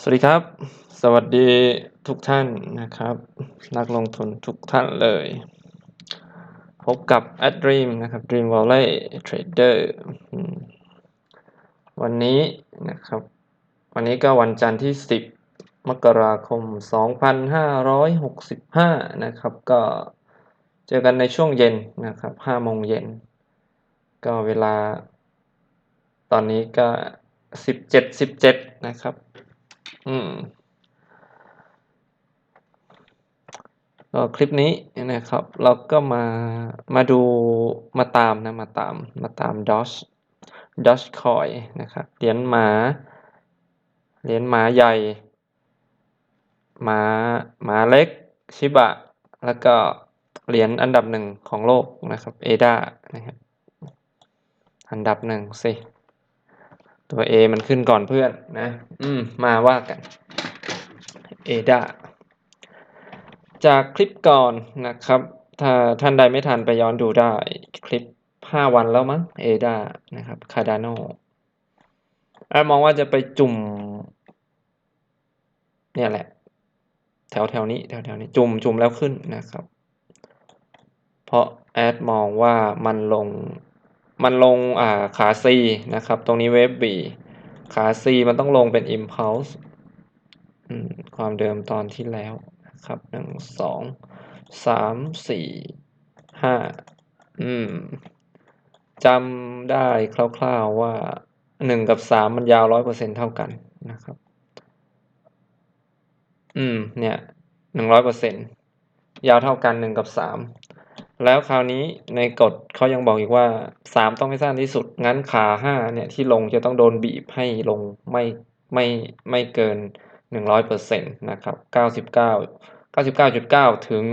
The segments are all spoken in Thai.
สวัสดีครับ สวัสดีทุกท่านนะครับ นักลงทุนทุกท่านเลย พบกับ a d Dream นะครับ Dream Valley Trader วันนี้นะครับ วันนี้ก็วันจันทร์ที่ 10 มกราคม 2565 นะครับ ก็เจอกันในช่วงเย็นนะครับ5โมงเย็น ก็เวลาตอนนี้ก็ 17 17 นะครับ อืมก็คลิปนี้นะครับ เราก็มามาดูมาตามนะ มาตามมาตาม Doge Doge Coin นะครับเหรียญหมาเหรียญหมาใหญ่หมาหมาเล็กชิบะ แล้วก็เหรียญอันดับหนึ่งของโลกนะครับเอดานะครับอันดับหนึ่งสิ ตัว A มันขึ้นก่อนเพื่อนนะ อืม มาว่ากันเอดาจากคลิปก่อนนะครับ ถ้าท่านใดไม่ทันไปย้อนดูได้คลิป 5 วันแล้วมั้งเอดานะครับคาดาโนแอดมองว่าจะไปจุ่ม เนี่ยแหละ แถวแถวนี้แถวแถวนี้จุ่มจุ่มแล้วขึ้นนะครับ เพราะแอดมองว่ามันลง มันลงอ่าขา C นะครับ ตรงนี้เวฟ B ขา C มันต้องลงเป็น impulse ความเดิมตอนที่แล้วนะครับหนึ่งสองสามสี่ห้าอืมจำได้คร่าวๆว่าหนึ่งกับสามมันยาวร้อยเปอร์เซ็นเท่ากันนะครับ อืม เนี่ยหนึ่งร้อยเปอร์เซ็นยาวเท่ากันหนึ่งกับสาม แล้วคราวนี้ในกฎเขายังบอกอีกว่าสามต้องให้สั้นที่สุด งั้นขาห้าเนี่ยที่ลงจะต้องโดนบีบให้ลงไม่ไม่ไม่เกินหนึ่งร้อยเปอร์เซ็นต์นะครับเก้าสิบเก้าเก้าสิบเก้าจุดเก้าถึง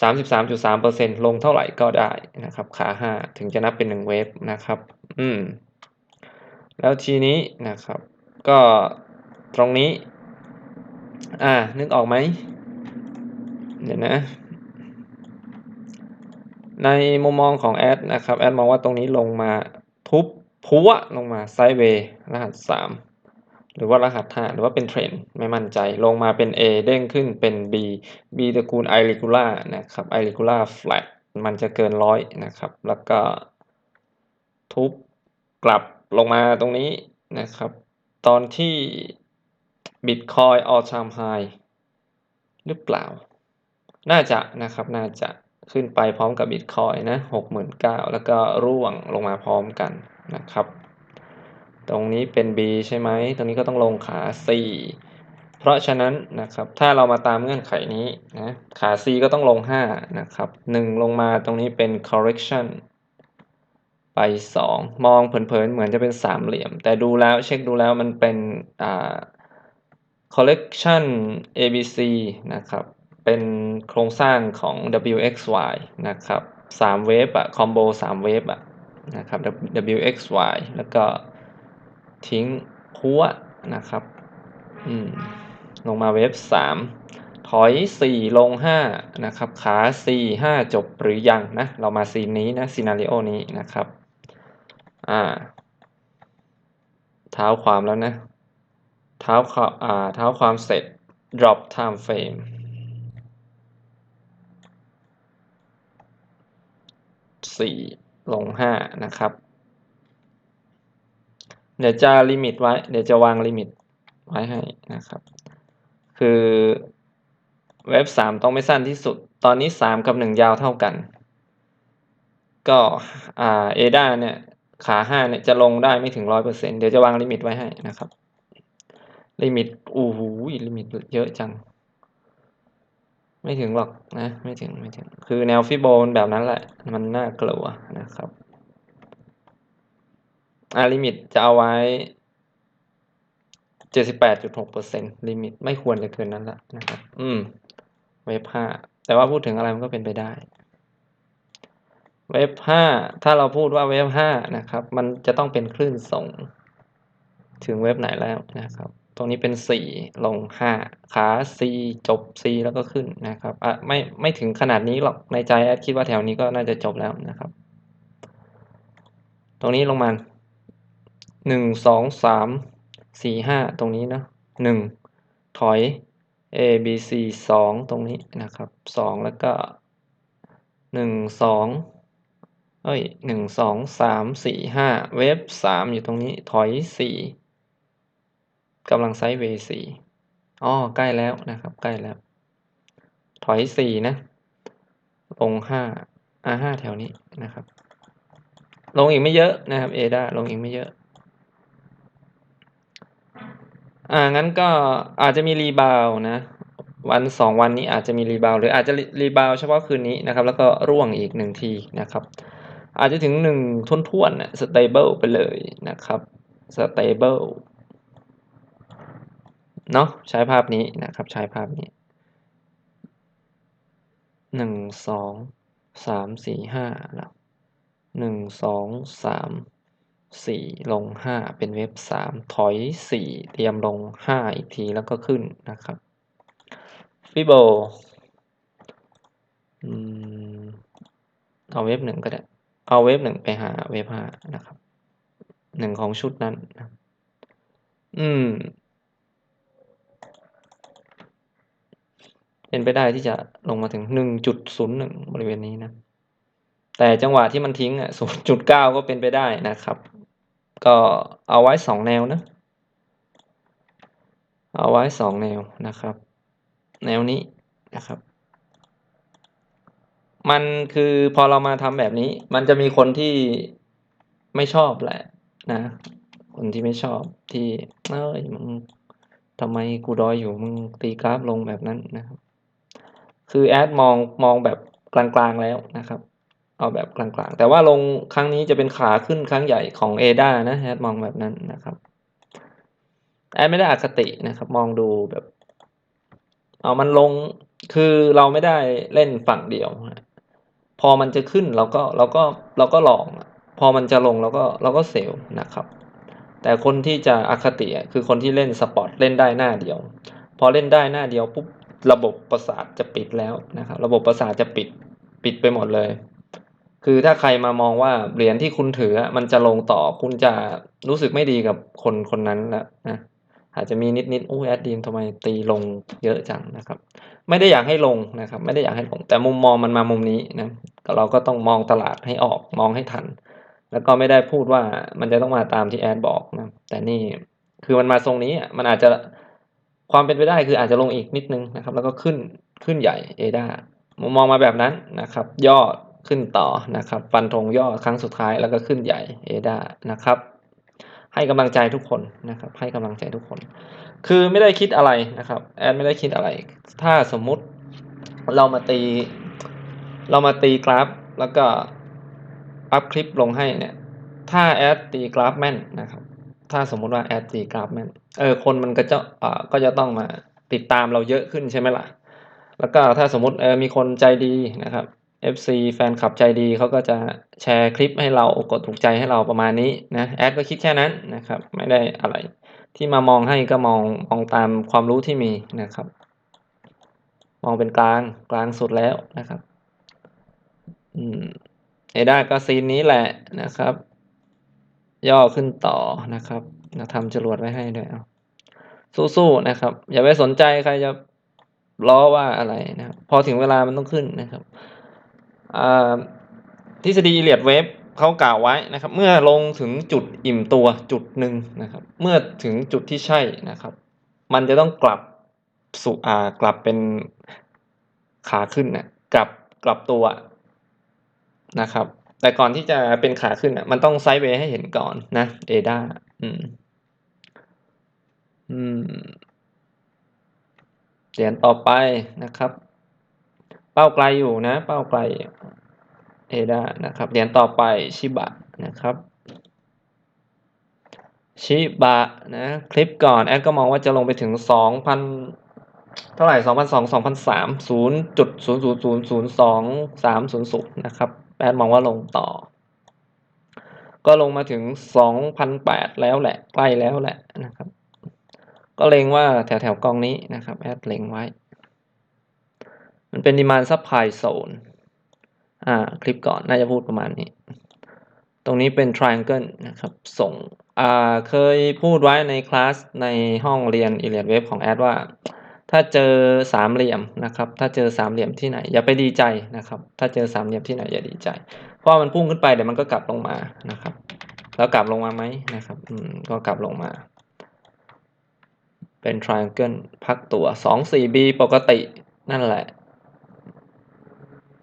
สามสิบสามจุดสามเปอร์เซ็นต์ลงเท่าไหร่ก็ได้นะครับ ขาห้าถึงจะนับเป็นหนึ่งเวฟนะครับ อืม แล้วทีนี้นะครับ ก็ตรงนี้ อ่า นึกออกไหม เดี๋ยวนะ ในมุมมองของแอดนะครับแอดมองว่าตรงนี้ลงมาทุบพัวลงมาไซด์เวย์รหัสสามหรือว่ารหัส 5 หรือว่าเป็นเทรนไม่มั่นใจลงมาเป็น A เด้งขึ้นเป็น B B ตระกูล irregular นะครับ irregular flat มันจะเกินร้อยนะครับ แล้วก็ทุบกลับลงมาตรงนี้นะครับ ตอนที่ Bitcoin all time high หรือเปล่า น่าจะนะครับ น่าจะ ขึ้นไปพร้อมกับ Bitcoin นะ69,000แล้วก็ร่วงลงมาพร้อมกันนะครับ ตรงนี้เป็น B ใช่ไหม ตรงนี้ก็ต้องลงขา C เพราะฉะนั้นนะครับ ถ้าเรามาตามเงื่อนไขนี้นะ ขา C ก็ต้องลง 5 นะครับ 1 ลงมาตรงนี้เป็น correction ไป 2 มองเผินๆ เหมือนจะเป็นสามเหลี่ยม แต่ดูแล้วเช็คดูแล้วมันเป็นอ่า collection ABC นะครับ เป็นโครงสร้างของ WXY นะครับ3เวฟอะคอมโบ3เวฟอะนะครับ WXY แล้วก็ทิ้งพัวนะครับอืมลงมาเวฟสามถอยสี่ลงห้านะครับ ขาสี่ห้าจบหรือยังนะ เรามาซีนนี้นะซีนารีโอนี้นะครับ อ่า เท้าความแล้วนะ เท้าความอ่า เท้าความเสร็จ drop time frame สี่ลงห้านะครับ เดี๋ยวจะลิมิตไว้ เดี๋ยวจะวางลิมิตไว้ให้นะครับ คือเว็บสามต้องไม่สั้นที่สุด ตอนนี้สามกับหนึ่งยาวเท่ากัน ก็เอดาเนี่ยขาห้าเนี่ยจะลงได้ไม่ถึงร้อยเปอร์เซ็นเดี๋ยวจะวางลิมิตไว้ให้นะครับ ลิมิตอู้หูลิมิตเยอะจัง ไม่ถึงหรอกนะ ไม่ถึงไม่ถึง คือแนวฟิโบนแบบนั้นแหละ มันน่ากลัวนะครับอาลิมิตจะเอาไว้เจ็ดสิบแปดจุดหกเปอร์เซ็นลิมิตไม่ควรจะเกินนั้นละนะครับ อืม เว็บห้าแต่ว่าพูดถึงอะไรมันก็เป็นไปได้ เว็บห้าถ้าเราพูดว่าเว็บห้านะครับ มันจะต้องเป็นคลื่นส่ง ถึงเว็บไหนแล้วนะครับ รงนี้เป็นสี่ลงห้าขา C จบ C แล้วก็ขึ้นนะครับอะไม่ไม่ถึงขนาดนี้หรอกในใจแอดคิดว่าแถวนี้ก็น่าจะจบแล้วนะครับ ตรงนี้ลงมาหนึ่งสองสามสี่ห้าตรงนี้นะหนึ่งถอย A B C สองตรงนี้นะครับสองแล้วก็หนึ่งสองเอ้ยหนึ่งสองสามสี่ห้าเวฟสามอยู่ตรงนี้ถอยสี่ กำลังไซด์เวย์สี่อ๋อใกล้แล้วนะครับ ใกล้แล้ว ถอยสี่นะ ลงห้าอ่าห้าแถวนี้นะครับ ลงอีกไม่เยอะนะครับเอดาลงอีกไม่เยอะ อ่างั้นก็อาจจะมีรีบาวนะวันสองวันนี้อาจจะมีรีบาวหรืออาจจะรีบาวเฉพาะคืนนี้นะครับ แล้วก็ร่วงอีกหนึ่งทีนะครับ อาจจะถึงหนึ่งทุนทวนๆสเตเบิลไปเลยนะครับสเตเบิล เนาะใช้ภาพนี้นะครับ ใช้ภาพนี้หนึ่งสองสามสี่ห้าแล้วหนึ่งสองสามสี่ลงห้าเป็นเว็บสามถอยสี่เตรียมลงห้าอีกทีแล้วก็ขึ้นนะครับฟิโบอืมเอาเว็บหนึ่งก็ได้ เอาเว็บหนึ่งไปหาเว็บห้านะครับหนึ่งของชุดนั้นนะอืม เป็นไปได้ที่จะลงมาถึงหนึ่งจุดศูนย์หนึ่งบริเวณนี้นะ แต่จังหวะที่มันทิ้งอะศูนย์จุดเก้าก็เป็นไปได้นะครับ ก็เอาไว้สองแนวนะ เอาไว้สองแนวนะครับ แนวนี้นะครับ มันคือพอเรามาทำแบบนี้ มันจะมีคนที่ไม่ชอบแหละนะ คนที่ไม่ชอบที่ เอ้ยมึงทำไมกูดอยอยู่มึงตีกราฟลงแบบนั้นนะครับ คือแอดมองมองแบบกลางๆแล้วนะครับ เอาแบบกลางๆ แต่ว่าลงครั้งนี้จะเป็นขาขึ้นครั้งใหญ่ของเอดานะแอดมองแบบนั้นนะครับแอดไม่ได้อคตินะครับ มองดูแบบ เอามันลงคือเราไม่ได้เล่นฝั่งเดียว พอมันจะขึ้นเราก็เราก็เราก็ลอง พอมันจะลงเราก็เราก็เซลนะครับ แต่คนที่จะอคติคือคนที่เล่นสปอร์ตเล่นได้หน้าเดียว พอเล่นได้หน้าเดียวปุ๊บ ระบบประสาทจะปิดแล้วนะครับ ระบบประสาทจะปิดปิดไปหมดเลย คือถ้าใครมามองว่าเหรียญที่คุณถือมันจะลงต่อคุณจะรู้สึกไม่ดีกับคนคนนั้นแล้วนะอาจจะมีนิดนิดอู้แอดดีมทำไมตีลงเยอะจังนะครับ ไม่ได้อยากให้ลงนะครับ ไม่ได้อยากให้ลง แต่มุมมองมันมามุมนี้นะเราก็ต้องมองตลาดให้ออกมองให้ทัน แล้วก็ไม่ได้พูดว่ามันจะต้องมาตามที่แอดบอกนะแต่นี่คือมันมาทรงนี้อะมันอาจจะ ความเป็นไปได้คืออาจจะลงอีกนิดนึงนะครับ แล้วก็ขึ้นขึ้นใหญ่เอดามองมาแบบนั้นนะครับ ย่อขึ้นต่อนะครับ ฟันธงย่อครั้งสุดท้ายแล้วก็ขึ้นใหญ่เอดานะครับ ให้กำลังใจทุกคนนะครับ ให้กำลังใจทุกคน คือไม่ได้คิดอะไรนะครับ แอดไม่ได้คิดอะไร ถ้าสมมุติเรามาตี เรามาตีกราฟ แล้วก็อัพคลิปลงให้เนี่ย ถ้าแอดตีกราฟแม่นนะครับ ถ้าสมมุติว่าแอดตีกราฟแม่นเออคนมันก็จะอ่าก็จะต้องมาติดตามเราเยอะขึ้นใช่ไหมล่ะ แล้วก็ถ้าสมมุติเออมีคนใจดีนะครับ FC แฟนคลับใจดีเขาก็จะแชร์คลิปให้เรากดถูกใจให้เราประมาณนี้นะแอดก็คิดแค่นั้นนะครับ ไม่ได้อะไร ที่มามองให้ก็มองมองตามความรู้ที่มีนะครับ มองเป็นกลางกลางสุดแล้วนะครับ อืมเอด้าก็ซีนนี้แหละนะครับ ย่อขึ้นต่อนะครับเราทำจรวดไว้ให้ด้วยเอาสู้ๆนะครับ อย่าไปสนใจใครจะล้อว่าอะไรนะครับพอถึงเวลามันต้องขึ้นนะครับทฤษฎีเลียดเวฟเขากล่าวไว้นะครับ เมื่อลงถึงจุดอิ่มตัวจุดหนึ่งนะครับ เมื่อถึงจุดที่ใช่นะครับ มันจะต้องกลับสู่อ่ากลับเป็นขาขึ้นนะกลับกลับตัวนะครับ แต่ก่อนที่จะเป็นขาขึ้นอะ มันต้องไซด์เวย์ให้เห็นก่อนนะเอดาอืม อืมเหรียญต่อไปนะครับ เป้าไกลอยู่นะ เป้าไกลเอดานะครับเหรียญต่อไปชิบะนะครับชิบะนะ คลิปก่อนแอดก็มองว่าจะลงไปถึงสองพันเท่าไหร่สองพันสองสองพันสามศูนย์จุดศูนย์ศูนย์ศูนย์ศูนย์สองสามศูนย์ศูนย์นะครับ แอดมองว่าลงต่อ ก็ลงมาถึงสองพันแล้วแหละ ใกล้แล้วแหละนะครับ ก็เล็งว่าแถวแถวๆกองนี้นะครับ แอดเล็งไว้ มันเป็น demand supply zone อ่า คลิปก่อน น่าจะพูดประมาณนี้ ตรงนี้เป็น triangle นะครับ ส่ง อ่า เคยพูดไว้ในคลาสในห้องเรียน i l i a d Web ของแอดว่า ถ้าเจอสามเหลี่ยมนะครับ ถ้าเจอสามเหลี่ยมที่ไหน อย่าไปดีใจนะครับ ถ้าเจอสามเหลี่ยมที่ไหนอย่าดีใจ เพราะมันพุ่งขึ้นไปเดี๋ยวมันก็กลับลงมานะครับ แล้วกลับลงมาไหมนะครับ อืม ก็กลับลงมา เป็น triangle พักตัวสองสี่ b ปกตินั่นแหละ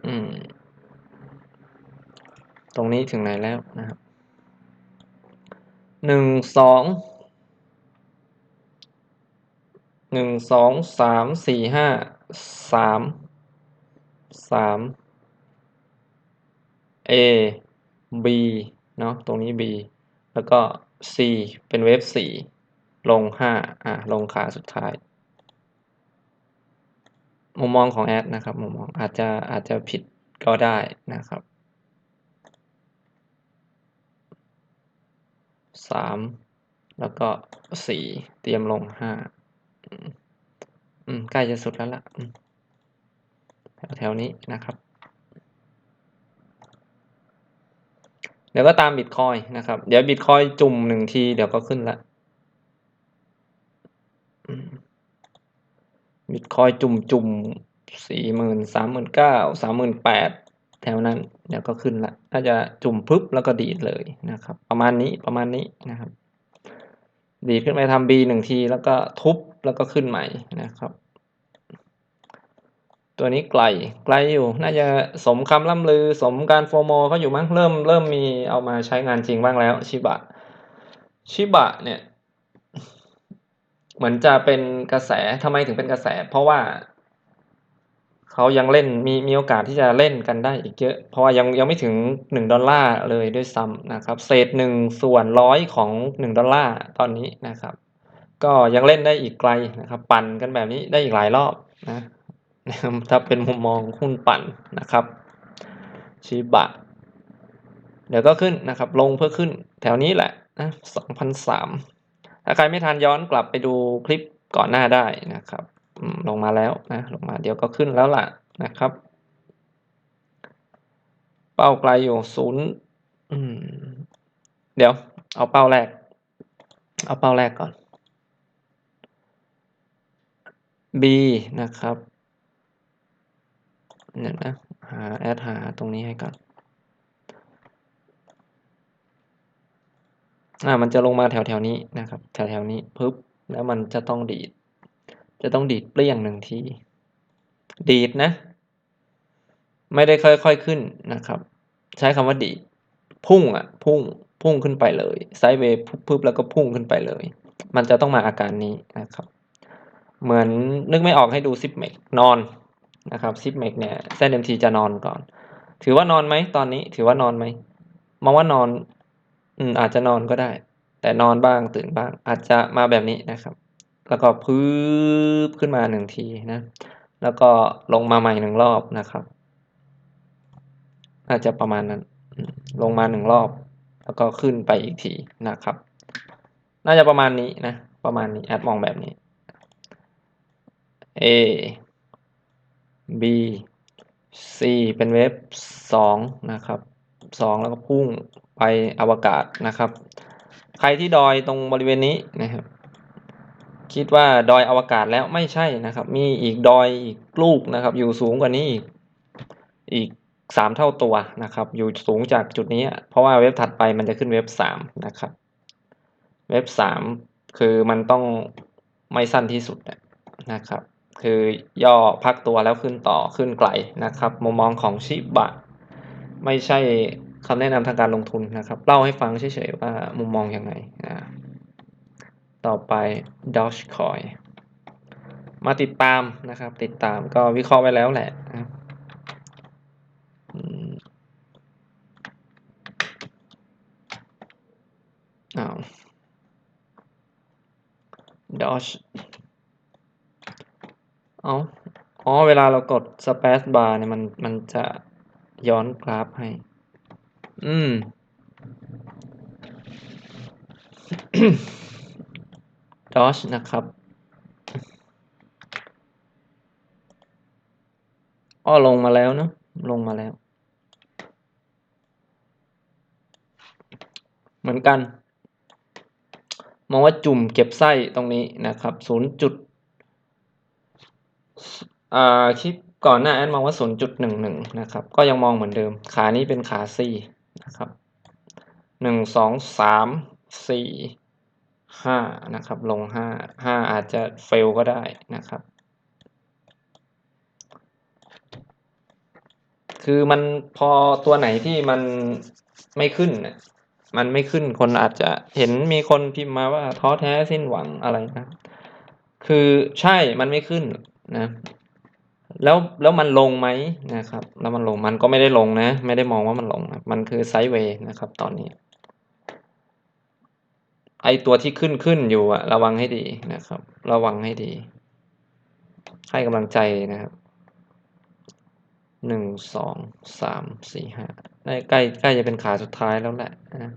อืม ตรงนี้ถึงไหนแล้วนะครับหนึ่งสอง หนึ่งสองสามสี่ห้าสามสาม A B เนาะตรงนี้ B แล้วก็ C เป็นเวฟสี่ลงห้าอะลงขาสุดท้าย มุมมองของแอดนะครับ มุมมองอาจจะอาจจะผิดก็ได้นะครับสามแล้วก็สี่เตรียมลงห้า อืมใกล้จะสุดแล้วล่ะแถวแถวนี้นะครับ เดี๋ยวก็ตามบิตคอยนะครับ เดี๋ยวบิตคอยจุ่มหนึ่งทีเดี๋ยวก็ขึ้นละบิตคอยจุ่มจุ่มสี่หมื่นสามหมื่นเก้าสามหมื่นแปดแถวนั้น เดี๋ยวก็ขึ้นละถ้าจะจุ่มปึ๊บแล้วก็ดีดเลยนะครับ ประมาณนี้ประมาณนี้นะครับ ดีดขึ้นไปทำ B หนึ่งทีแล้วก็ทุบ แล้วก็ขึ้นใหม่นะครับ ตัวนี้ไกลไกลอยู่ น่าจะสมคำล่ำลือ สมการโฟโมเขาอยู่มั้งเริ่มเริ่มมีเอามาใช้งานจริงบ้างแล้วชิบะชิบะเนี่ยเหมือนจะเป็นกระแสทำไมถึงเป็นกระแส เพราะว่าเขายังเล่นมีมีโอกาสที่จะเล่นกันได้อีกเยอะ เพราะว่ายังยังไม่ถึงหนึ่งดอลลาร์เลยด้วยซ้ำนะครับ เศษหนึ่งส่วนร้อยของหนึ่งดอลลาร์ตอนนี้นะครับ ก็ยังเล่นได้อีกไกลนะครับ ปั่นกันแบบนี้ได้อีกหลายรอบนะถ้าเป็นมุมมองหุ้นปั่นนะครับชิบะเดี๋ยวก็ขึ้นนะครับ ลงเพื่อขึ้นแถวนี้แหละนะสองพันสามถ้าใครไม่ทันย้อนกลับไปดูคลิปก่อนหน้าได้นะครับลงมาแล้วนะลงมาเดี๋ยวก็ขึ้นแล้วล่ะนะครับ เป้าไกลอยู่ศูนย์เดี๋ยวเอาเป้าแรก เอาเป้าแรกก่อน B นะครับเนี่ยนะหาแอดหาตรงนี้ให้ก่อนอ่ามันจะลงมาแถวแถวนี้นะครับ แถวแถวนี้ปึ๊บแล้วมันจะต้องดีด จะต้องดีดเปรี้ยงหนึ่งที ดีดนะ ไม่ได้ค่อยๆขึ้นนะครับ ใช้คำว่าดีด พุ่งอะ พุ่ง พุ่งขึ้นไปเลย ไซด์เวย์ปุ๊บแล้วก็พุ่งขึ้นไปเลย มันจะต้องมาอาการนี้นะครับ เหมือนนึกไม่ออกให้ดูซิปเมกนอนนะครับซิปเมกเนี่ยเส้นเอ็มทีจะนอนก่อน ถือว่านอนไหมตอนนี้ถือว่านอนไหมมองว่านอน อืมอาจจะนอนก็ได้ แต่นอนบ้างตื่นบ้าง อาจจะมาแบบนี้นะครับ แล้วก็พื้ขึ้นมาหนึ่งทีนะ แล้วก็ลงมาใหม่หนึ่งรอบนะครับ อาจจะประมาณนั้น ลงมาหนึ่งรอบ แล้วก็ขึ้นไปอีกทีนะครับ น่าจะประมาณนี้นะ ประมาณนี้แอดมองแบบนี้ A B C เป็นเวฟสองนะครับสองแล้วก็พุ่งไปอวกาศนะครับ ใครที่ดอยตรงบริเวณนี้นะครับ คิดว่าดอยอวกาศแล้วไม่ใช่นะครับ มีอีกดอยอีกลูกนะครับ อยู่สูงกว่านี้อีกอีกสามเท่าตัวนะครับ อยู่สูงจากจุดนี้ เพราะว่าเว็บถัดไปมันจะขึ้นเว็บสามนะครับ เว็บสามคือมันต้องไม่สั้นที่สุดนะครับ คือย่อพักตัวแล้วขึ้นต่อขึ้นไกลนะครับ มุมมองของชิบะ ไม่ใช่คำแนะนำทางการลงทุนนะครับ เล่าให้ฟังเฉยๆว่ามุมมองอยังไงนะต่อไป Dogecoin มาติดตามนะครับ ติดตามก็วิเคราะห์ไว้แล้วแหละอ้าว Doge เอาอ๋อ เวลาเรากด Space Bar เนี่ยมันมันจะย้อนกราฟให้ อืม ดอชนะครับ อ้อลงมาแล้วเนาะ ลงมาแล้ว เหมือนกัน มองว่าจุ่มเก็บไส้ตรงนี้นะครับศูนย์จุด คลิปก่อนหน้าแอดมองว่าศูนย์จุดหนึ่งหนึ่งนะครับ ก็ยังมองเหมือนเดิม ขานี้เป็นขา C นะครับหนึ่งสองสามสี่ห้านะครับ ลงห้าห้าอาจจะเฟลก็ได้นะครับ คือมันพอตัวไหนที่มันไม่ขึ้น มันไม่ขึ้นคนอาจจะเห็นมีคนพิมพ์มาว่าท้อแท้สิ้นหวังอะไรนะ คือใช่มันไม่ขึ้น นะแล้วแล้วมันลงไหมนะครับ แล้วมันลงมันก็ไม่ได้ลงนะ ไม่ได้มองว่ามันลงนะมันคือไซด์เวย์นะครับตอนนี้ ไอตัวที่ขึ้นขึ้นอยู่อะระวังให้ดีนะครับ ระวังให้ดี ให้กำลังใจนะครับหนึ่งสองสามสี่ห้าใกล้ใกล้จะเป็นขาสุดท้ายแล้วแหละนะ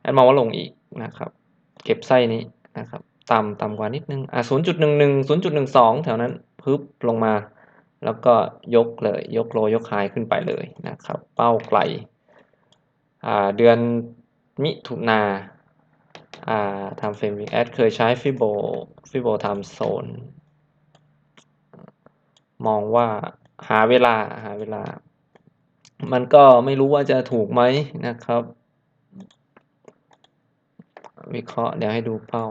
แอดมองว่าลงอีกนะครับ เก็บไส้นี้นะครับ ต่ำต่ำกว่านิดนึง อะศูนย์จุดหนึ่งหนึ่งศูนย์จุดหนึ่งสองแถวนั้นพึบลงมา แล้วก็ยกเลย ยกโลยกไฮขึ้นไปเลยนะครับ เป้าไกล อ่า เดือนมิถุนาอ่าทำเฟรมวิกแอดเคยใช้ฟิโบฟิโบไทม์โซน มองว่าหาเวลาหาเวลา มันก็ไม่รู้ว่าจะถูกไหมนะครับ วิเคราะห์เดี๋ยวให้ดูเป้า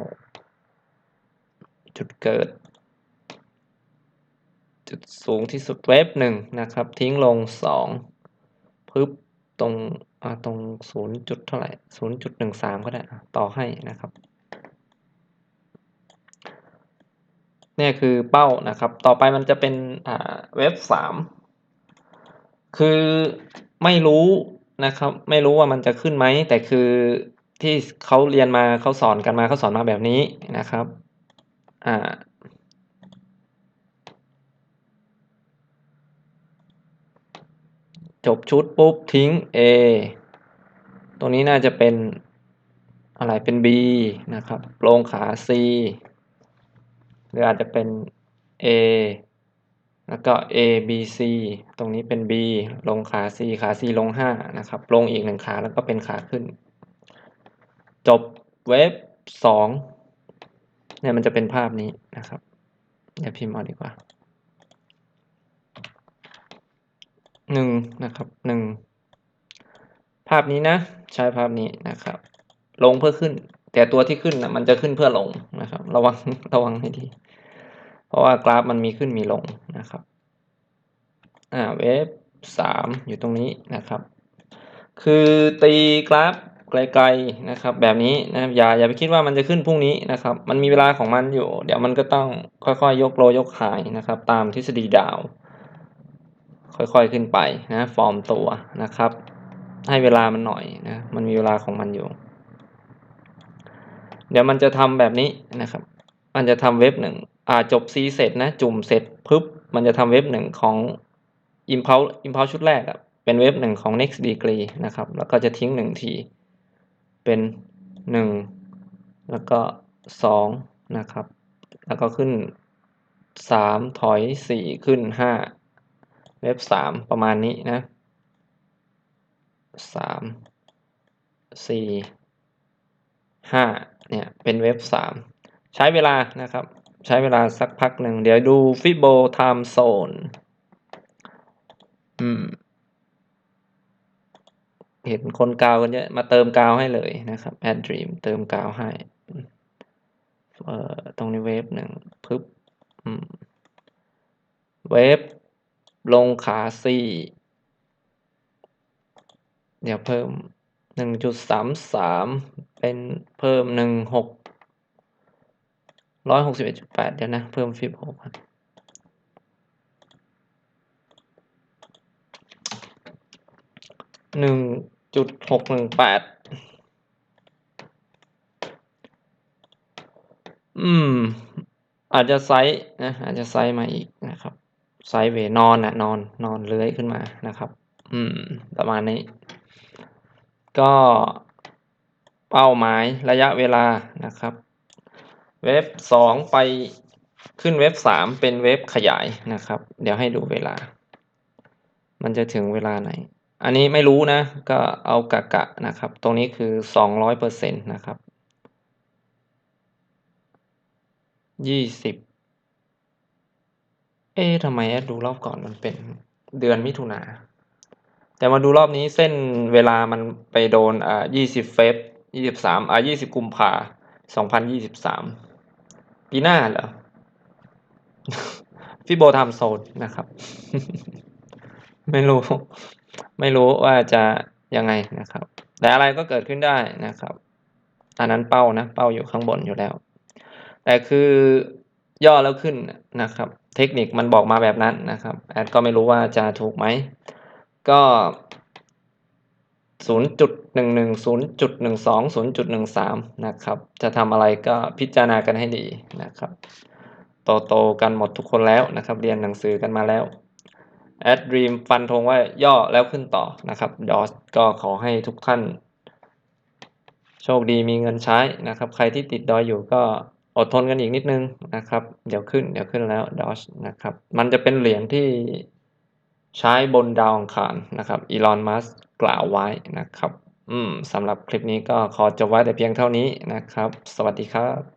จุดเกิด จุดสูงที่สุดเวฟหนึ่งนะครับ ทิ้งลงสองปึ๊บตรงตรงศูนย์จุดเท่าไหร่ศูนย์จุดหนึ่งสามก็ได้ต่อให้นะครับเนี่ยคือเป้านะครับ ต่อไปมันจะเป็นเว็บสามคือไม่รู้นะครับ ไม่รู้ว่ามันจะขึ้นไหม แต่คือที่เขาเรียนมาเขาสอนกันมาเขาสอนมาแบบนี้นะครับ อ่าจบชุดปุ๊บทิ้ง A ตรงนี้น่าจะเป็นอะไรเป็น B นะครับลงขา C หรืออาจจะเป็น A แล้วก็ A B C ตรงนี้เป็น B ลงขา C ขา C ลงห้านะครับ ลงอีกหนึ่งขาแล้วก็เป็นขาขึ้น จบเวฟสอง เนี่ยมันจะเป็นภาพนี้นะครับ เดี๋ยวพิมพ์เอาดีกว่าหนึ่งนะครับหนึ่งภาพนี้นะ ใช้ภาพนี้นะครับ ลงเพื่อขึ้น แต่ตัวที่ขึ้นนะมันจะขึ้นเพื่อลงนะครับ ระวังระวังให้ดี เพราะว่ากราฟมันมีขึ้นมีลงนะครับอ่าเวฟสามอยู่ตรงนี้นะครับ คือตีกราฟ ไกลๆนะครับ แบบนี้นะครับอย่าอย่าไปคิดว่ามันจะขึ้นพรุ่งนี้นะครับ มันมีเวลาของมันอยู่ เดี๋ยวมันก็ต้องค่อยๆ ยกโลยกขายนะครับ ตามทฤษฎีดาว ค่อยๆขึ้นไปนะฟอร์มตัวนะครับ ให้เวลามันหน่อยนะมันมีเวลาของมันอยู่ เดี๋ยวมันจะทำแบบนี้นะครับ มันจะทำเว็บหนึ่งอ่าจบ C เสร็จนะ จุ่มเสร็จปุ๊บมันจะทำเว็บหนึ่งของ impulse impulse ชุดแรกอะเป็นเว็บหนึ่งของ next degree นะครับ แล้วก็จะทิ้งหนึ่งที เป็นหนึ่งแล้วก็สองนะครับ แล้วก็ขึ้นสามถอยสี่ขึ้นห้าเว็บสามประมาณนี้นะสามสี่ห้าเนี่ย เป็นเว็บสามใช้เวลานะครับ ใช้เวลาสักพักหนึ่ง เดี๋ยวดูฟิโบไทม์โซนอืม เห็นคนกาวกันเยอะมาเติมกาวให้เลยนะครับ Add Dream เติมกาวให้เอ่อตรงนี้เวฟหนึ่งปึ๊บอืมเวฟลงขาสี่เดี๋ยวเพิ่มหนึ่งจุดสามสามเป็นเพิ่มหนึ่งหกร้อยหกสิบเอ็ดจุดแปดเดี๋ยวนะ เพิ่มฟิบหกหนึ่ง จุดหกหนึ่งแปดอืม อาจจะไซส์นะอาจจะไซส์มาอีกนะครับ ไซส์เวนอนนะนอนนอนเลื้อยขึ้นมานะครับ อืม ประมาณนี้ ก็เป้าหมายระยะเวลานะครับ เว็บสองไปขึ้นเว็บสามเป็นเว็บขยายนะครับ เดี๋ยวให้ดูเวลา มันจะถึงเวลาไหน อันนี้ไม่รู้นะ ก็เอากะกะนะครับ ตรงนี้คือ 200%นะครับ 20 เอ๊ะทำไมแอดดูรอบก่อนมันเป็นเดือนมิถุนา แต่มาดูรอบนี้เส้นเวลามันไปโดนอ่า20 เฟบ23อ่า20 กุมภา2023 ปีหน้าเหรอฟิโบไทม์โซนนะครับ ไม่รู้ ไม่รู้ว่าจะยังไงนะครับ แต่อะไรก็เกิดขึ้นได้นะครับ อันนั้นเป้านะ เป้าอยู่ข้างบนอยู่แล้ว แต่คือย่อแล้วขึ้นนะครับ เทคนิคมันบอกมาแบบนั้นนะครับ แอดก็ไม่รู้ว่าจะถูกไหม ก็ 0.11 0.12 0.13 นะครับ จะทำอะไรก็พิจารณากันให้ดีนะครับ โตโตๆกันหมดทุกคนแล้วนะครับ เรียนหนังสือกันมาแล้ว แอดดรีมฟันธงว่าย่อแล้วขึ้นต่อนะครับดอสก็ขอให้ทุกท่าน โชคดีมีเงินใช้นะครับ ใครที่ติดดอยอยู่ก็อดทนกันอีกนิดนึงนะครับ เดี๋ยวขึ้นเดี๋ยวขึ้นแล้วดอสนะครับ มันจะเป็นเหรียญที่ใช้บนดาวอังคารนะครับอีลอนมัสกล่าวไว้นะครับ อืมสำหรับคลิปนี้ก็ขอจบไว้แต่เพียงเท่านี้นะครับ สวัสดีครับ